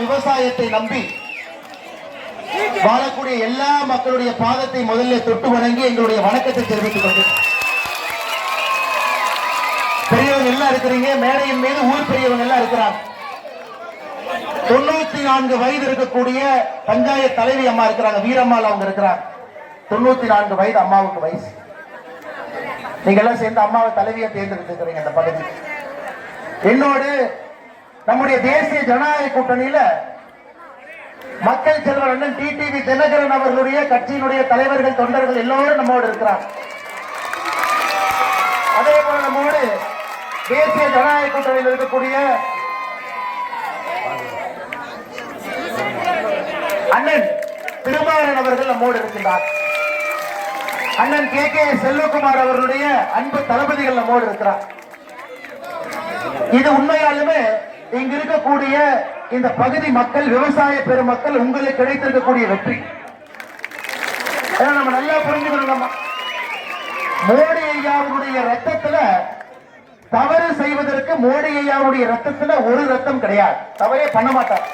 விவசாயத்தை நம்பி வாழக்கூடிய எல்லா மக்களுடைய பாதத்தை முதல்ல தொட்டு வணங்கி எங்களுடைய வணக்கத்தை தெரிவித்துக் கொண்டு பெரியவங்க எல்லாம் இருக்கிறீங்க மேடையின் மீது ஊர் பெரியவங்க எல்லாம் இருக்கிறாங்க. தொண்ணூத்தி நான்கு வயது இருக்கக்கூடிய பஞ்சாயத்து தலைவி அம்மா இருக்கிறாங்க வீரம்மாள் அவங்க இருக்கிறாங்க. தொண்ணூத்தி நான்கு வயது அம்மாவுக்கு வயசு. நீங்க எல்லாம் சேர்ந்து அம்மாவை தலைவியை தேர்ந்தெடுத்துக்கிறீங்க அந்த பகுதி என்னோடு நம்முடைய தேசிய ஜனநாயக கூட்டணியில மக்கள் செல்வர் அண்ணன் டிடிவி தினகரன் அவர்களுடைய கட்சியினுடைய தலைவர்கள் தொண்டர்கள் எல்லோரும் நம்மோடு இருக்கிறார். அதே போல நம்மோடு தேசிய ஜனநாயக கூட்டணியில் இருக்கக்கூடிய அண்ணன் திருமாறன் அவர்கள் நம்மோடு இருக்கின்றார். அண்ணன் கே. கே. செல்வகுமார் அவர்களுடைய அன்பு தளபதிகள் நம்மோடு இருக்கிறார். இது உண்மையாலுமே இங்க இருக்கக்கூடிய இந்த பகுதி மக்கள் விவசாய பெருமக்கள் உங்களுக்கு கிடைத்திருக்கக்கூடிய வெற்றி. நம்ம நல்லா புரிஞ்சுக்கணும் நம்ம மோடி ஐயாவுடைய ரத்தத்துல தவறு செய்வதற்கு மோடி ஐயாவுடைய ரத்தத்துல ஒரு ரத்தம் கிடையாது. தவறே பண்ண மாட்டார்.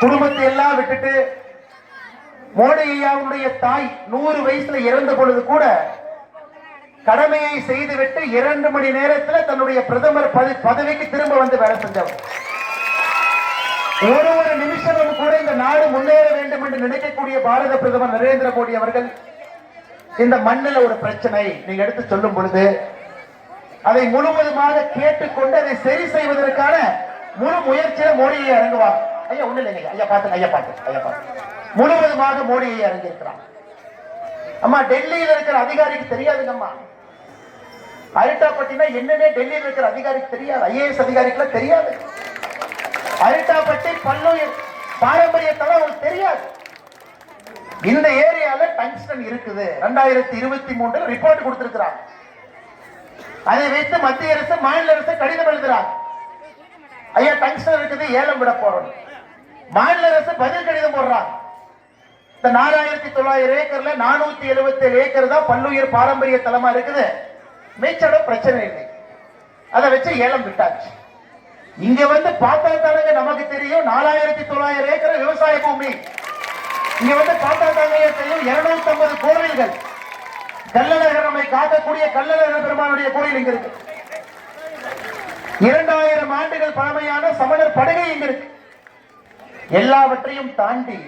குடும்பத்தை எல்லாம் விட்டுட்டு மோடி ஐயாவுடைய தாய் நூறு வயசுல இறந்த பொழுது கூட கடமையை செய்துவிட்டு இரண்டு மணி நேரத்தில் தன்னுடைய பிரதமர் பதவிக்கு திரும்ப வந்து வேலை செஞ்சவர். ஒரு ஒரு நிமிஷமும் கூட இந்த நாடு முன்னேற வேண்டும் என்று நினைக்கக்கூடிய பாரத பிரதமர் நரேந்திர மோடி அவர்கள் இந்த மண்ணில் ஒரு பிரச்சனை. நீங்க எடுத்து சொல்லும் பொழுது அதை முழுவதுமாக கேட்டுக்கொண்டு அதை சரி செய்வதற்கான முழு முயற்சியில மோடியை இறங்குவார். ஐயா ஒண்ணு இல்லைங்க. ஐயா பார்த்து ஐயா பார்த்து ஐயா பார்த்து முழுவதுமாக மோடியை இறங்கியிருக்கிறார். அம்மா டெல்லியில இருக்கிற அதிகாரிக்கு தெரியாதுங்கம்மா. அரிட்டாப்பட்டினா என்னன்னே டெல்லியில் இருக்கிற அதிகாரிக்கு தெரியாது. ஐஏஎஸ் அதிகாரிக்குலாம் தெரியாது. அரிட்டாப்பட்டி பல்லுயிர் பாரம்பரியத்தால அவங்களுக்கு தெரியாது. இந்த ஏரியால டங்ஸ்டன் இருக்குது. ரெண்டாயிரத்தி இருபத்தி மூணுல ரிப்போர்ட் கொடுத்திருக்கிறாங்க. அதை வைத்து மத்திய அரசு மாநில அரசு கடிதம் எழுதுறாங்க. ஐயா டங்ஸ்டன் இருக்குது ஏலம் விட போறோம் மாநில அரசு பதில் கடிதம் போடுறாங்க. இந்த நாலாயிரத்தி தொள்ளாயிரம் ஏக்கர்ல நானூத்தி எழுபத்தி ஏழு ஏக்கர் தான் பல்லுயிர் பாரம்பரிய தலமா இருக்குது. மேய்ச்சல பிரச்சனை இல்லை. அதை வச்சு ஏலம் விட்டாச்சு. இங்க வந்து பார்த்தா தானங்க நமக்கு தெரியும் நாலாயிரத்தி தொள்ளாயிரம் ஏக்கர் விவசாய பூமி. இங்க வந்து பார்த்தா தாங்க தெரியும் இருநூத்தி ஐம்பது கோவில்கள் கல்லழகர் காக்கக்கூடிய கல்லழகர் பெருமானுடைய கோயில் இங்க இருக்கு. இரண்டாயிரம் ஆண்டுகள் பழமையான சமணர் படுகை இங்க இருக்கு. எல்லாவற்றையும் தாண்டி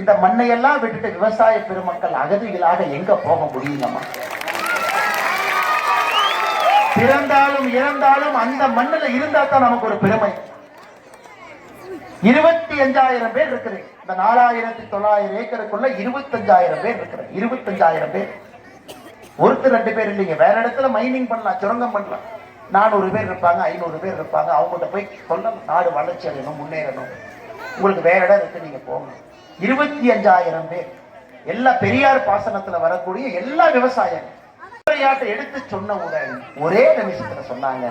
இந்த மண்ணையெல்லாம் விட்டுட்டு விவசாய பெருமக்கள் அகதிகளாக எங்க போக முடியுங்கம்மா? பிறந்தாலும் இறந்தாலும் அந்த மண்ணில் இருந்தா தான் நமக்கு ஒரு பெருமை. இருபத்தி அஞ்சாயிரம் பேர் இருக்கிறேன் இந்த நாலாயிரத்தி தொள்ளாயிரம் ஏக்கருக்குள்ள இருபத்தஞ்சாயிரம் பேர் இருக்குது இருபத்தஞ்சாயிரம் பேர். ஒருத்தர் ரெண்டு பேர் இல்லைங்க. வேற இடத்துல மைனிங் பண்ணலாம் சுரங்கம் பண்ணலாம். நானூறு பேர் இருப்பாங்க ஐநூறு பேர் இருப்பாங்க. அவங்கள்ட்ட போய் சொல்லணும். நாடு வளர்ச்சி அடையணும் முன்னேறணும். உங்களுக்கு வேற இடம் இருக்கு நீங்க போகணும். இருபத்தி அஞ்சாயிரம் பேர். எல்லா பெரியார் பாசனத்துல வரக்கூடிய எல்லா விவசாயம் விளையாட்டை எடுத்து சொன்னவுடன் ஒரே நிமிஷத்துல சொன்னாங்க.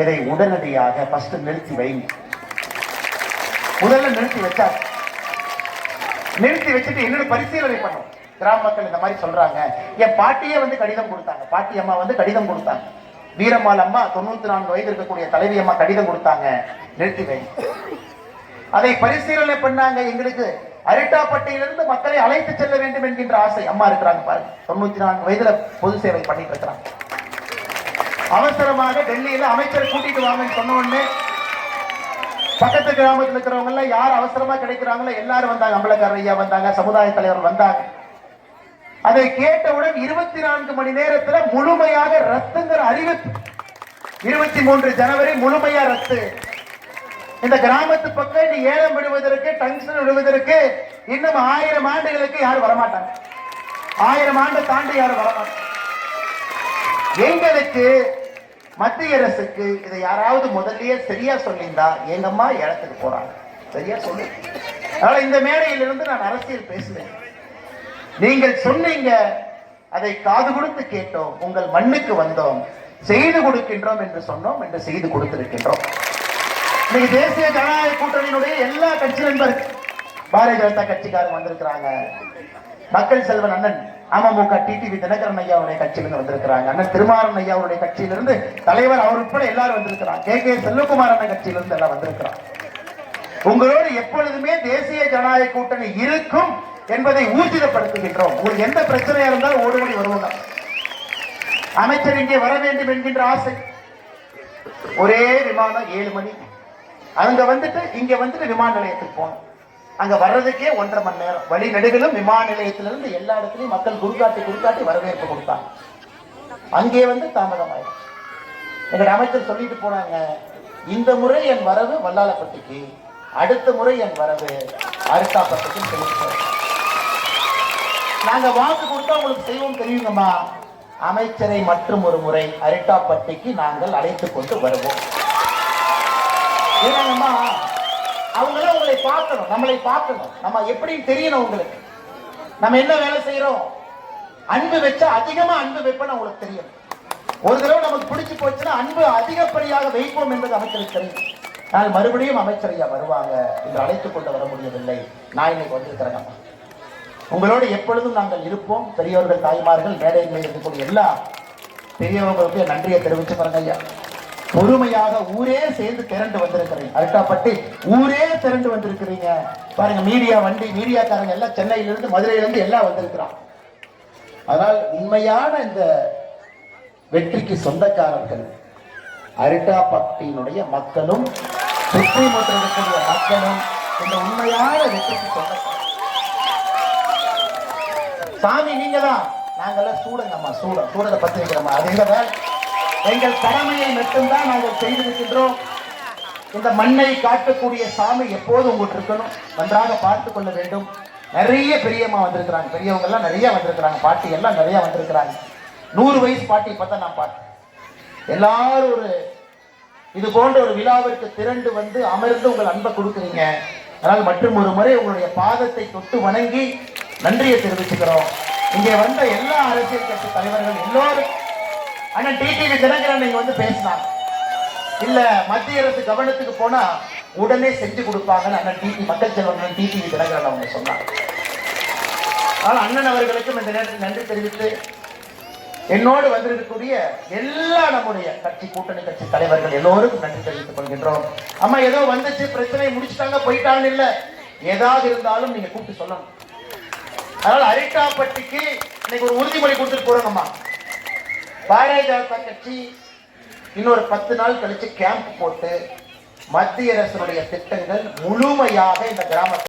இதை உடனடியாக ஃபர்ஸ்ட் நிறுத்தி வைங்க. முதல்ல நிறுத்தி வச்சாங்க நிறுத்தி வச்சுட்டு என்னோட பரிசீலனை பண்ணோம் கிராம மக்கள் இந்த மாதிரி சொல்றாங்க. என் பாட்டியே வந்து கடிதம் கொடுத்தாங்க. பாட்டி அம்மா வந்து கடிதம் கொடுத்தாங்க. வீரம்மாள் அம்மா தொண்ணூத்தி நான்கு வயது இருக்கக்கூடிய தலைவி அம்மா கடிதம் கொடுத்தாங்க. நிறுத்தி வை அதை பரிசீலனை பண்ணாங்க எங்களுக்கு அரிட்டாப்பட்டியிலிருந்து மக்களை அழைத்து செல்ல வேண்டும் என்கின்ற ஆசை அம்மா இருக்கிறாங்க பாருங்க. தொண்ணூத்தி நான்கு வயதுல பொது சேவை பண்ணிட்டு இருக்கிறாங்க. அவசரமாக டெல்லியில அமைச்சர் கூட்டிட்டு வாங்கன்னு சொன்ன உடனே பக்கத்து கிராமத்துல இருக்கிறவங்க எல்லாம் யார் அவசரமா கிடைக்கிறாங்களோ எல்லாரும் வந்தாங்க. அம்பலக்காரர் ஐயா வந்தாங்க சமுதாய தலைவர் வந்தாங்க. அதை கேட்டவுடன் இருபத்தி நான்கு மணி நேரத்துல முழுமையாக ரத்துங்கிற அறிவிப்பு. இருபத்தி மூன்று ஜனவரி முழுமையா ரத்து. இந்த கிராமத்து பக்கம் நீ ஏலம் விடுவதற்கு டங்ஷன் விடுவதற்கு இன்னும் ஆயிரம் ஆண்டுகளுக்கு யாரும் வரமாட்டாங்க. ஆயிரம் ஆண்டு தாண்டி யாரும் வரமாட்டாங்க. எங்களுக்கு மத்திய அரசுக்கு இதை யாராவது முதல்லயே சரியா சொல்லியிருந்தா எங்கம்மா இடத்துக்கு போறாங்க. சரியா சொல்லு. அதனால இந்த மேடையிலிருந்து நான் அரசியல் பேசுவேன். நீங்கள் சொன்னீங்க அதை காது கொடுத்து கேட்டோம் உங்கள் மண்ணுக்கு வந்தோம் செய்து கொடுக்கின்றோம் என்று சொன்னோம் என்று செய்து கொடுத்திருக்கின்றோம். இன்னைக்கு தேசிய ஜனநாயக கூட்டணியினுடைய எல்லா கட்சி நண்பர் பாரதிய ஜனதா கட்சிக்காரங்க வந்திருக்கிறாங்க. மக்கள் செல்வன் அண்ணன் அமமுக டிடிவி தினகரன் ஐயா உடைய கட்சியிலிருந்து வந்திருக்கிறாங்க. அண்ணன் திருமாறன் ஐயாவுடைய கட்சியிலிருந்து தலைவர் அவர் உட்பட எல்லாரும் வந்திருக்கிறாங்க. கே. கே. செல்வகுமார் அண்ணன் கட்சியிலிருந்து எல்லாம் வந்திருக்கிறாங்க. உங்களோடு எப்பொழுதுமே தேசிய ஜனநாயக கூட்டணி இருக்கும் என்பதை ஊர்ஜிதப்படுத்துகின்றோம். ஒரு எந்த பிரச்சனையா இருந்தாலும் ஓடுபடி வருவாங்க அமைச்சர் இங்கே வர வேண்டும் என்கின்ற ஆசை. ஒரே விமானம் ஏழு மணி அங்க வந்துட்டு இங்க வந்துட்டு விமான நிலையத்துக்கு போகணும். அங்க வர்றதுக்கே ஒன்றரை மணி நேரம். வழி நெடுகளும் விமான நிலையத்திலிருந்து எல்லா இடத்துலயும் மக்கள் குறுக்காட்டி குறுக்காட்டி வரவேற்பு கொடுத்தாங்க. அங்கே வந்து தாமதமாயிடும் எங்க அமைச்சர் சொல்லிட்டு போனாங்க இந்த முறை என் வரவு வல்லாளப்பட்டிக்கு அடுத்த முறை என் வரவு அரிசாப்பட்டிக்கு சொல்லிட்டு நாங்க வாக்கு கொடுத்தா உங்களுக்கு செய்வோம் தெரியுங்கம்மா. அமைச்சரை மற்றும் ஒரு முறை அரிட்டாப்பட்டிக்கு நாங்கள் அழைத்து கொண்டு வருவோம். ஏன்னா அவங்களே உங்களை பார்க்கணும் நம்மளை பார்க்கணும். நம்ம எப்படி தெரியணும் உங்களுக்கு. நம்ம என்ன வேலை செய்யறோம்? அன்பு வச்சா அதிகமா அன்பு வைப்பேன்னு உங்களுக்கு தெரியும். ஒரு தடவை நமக்கு பிடிச்சு போச்சுன்னா அன்பு அதிகப்படியாக வைப்போம் என்பது அமைச்சருக்கு தெரியும். நான் மறுபடியும் அமைச்சரையா வருவாங்க என்று அழைத்துக் கொண்டு வர முடியவில்லை. நான் இன்னைக்கு வந்திருக்கிறேன் உங்களோடு எப்பொழுதும் நாங்கள் இருப்போம். பெரியவர்கள் தாய்மார்கள் மேடையில் இருக்கக்கூடிய எல்லா பெரியவர்களுக்கு நன்றியை தெரிவிச்சு பாருங்க ஐயா. பொறுமையாக ஊரே சேர்ந்து திரண்டு வந்திருக்கிறீங்க. அரட்டாப்பட்டி ஊரே திரண்டு வந்திருக்கிறீங்க. பாருங்க மீடியா வண்டி மீடியாக்காரங்க எல்லாம் சென்னையில இருந்து மதுரையில இருந்து எல்லாம் வந்திருக்கிறான். அதனால் உண்மையான இந்த வெற்றிக்கு சொந்தக்காரர்கள் அரிட்டாப்பட்டியினுடைய மக்களும் சுற்றி மற்றும் இருக்கக்கூடிய மக்களும் இந்த உண்மையான வெற்றிக்கு சொந்தக்காரர்கள். சாமி நீங்க தான் நாங்கெல்லாம் சூடங்கம்மா சூடம். சூடத்தை பத்தி வைக்கிறோமா அது எங்க வேலை எங்கள் கடமையை மட்டும்தான் நாங்கள் செய்திருக்கின்றோம். இந்த மண்ணை காட்டக்கூடிய சாமி எப்போதும் உங்களுக்கு இருக்கணும்? நன்றாக பார்த்து கொள்ள வேண்டும். நிறைய பெரியம்மா வந்திருக்கிறாங்க. பெரியவங்க எல்லாம் நிறைய வந்திருக்கிறாங்க. பாட்டி எல்லாம் நிறைய வந்திருக்கிறாங்க. நூறு வயசு பாட்டி பார்த்தா நான் பார்த்தேன் எல்லாரும் ஒரு இது போன்ற ஒரு விழாவிற்கு திரண்டு வந்து அமர்ந்து உங்கள் அன்பை கொடுக்குறீங்க. அதனால் மற்றும் ஒரு முறை உங்களுடைய பாதத்தை தொட்டு வணங்கி நன்றியை தெரிவிச்சுக்கிறோம். இங்கே வந்த எல்லா அரசியல் கட்சி தலைவர்கள் எல்லோரும் அண்ணன் டிடிவி தினகரன் நீங்க வந்து பேசினாங்க இல்ல மத்திய அரசு கவனத்துக்கு போனா உடனே செஞ்சு கொடுப்பாங்கன்னு அண்ணன் டிடி மக்கள் செல்வன் டிடிவி தினகரன் அவங்க சொன்னாங்க ஆனால் அண்ணன் அவர்களுக்கும் இந்த நேரத்தில் நன்றி தெரிவித்து என்னோடு வந்திருக்கக்கூடிய எல்லா நம்முடைய கட்சி கூட்டணி கட்சி தலைவர்கள் எல்லோருக்கும் நன்றி தெரிவித்துக் கொள்கின்றோம். அம்மா ஏதோ வந்துச்சு பிரச்சனை முடிச்சுட்டாங்க போயிட்டாங்கன்னு இல்ல. ஏதாவது இருந்தாலும் நீங்க கூப்பிட்டு சொல்லணும். அதனால அரிட்டாப்பட்டிக்கு இன்னைக்கு ஒரு உறுதிமொழி கொடுத்துட்டு போறோங்கம்மா. பாரதிய ஜனதா கட்சி இன்னொரு பத்து நாள் கழிச்சு கேம்ப் போட்டு மத்திய அரசினுடைய திட்டங்கள் முழுமையாக இந்த கிராமத்தில்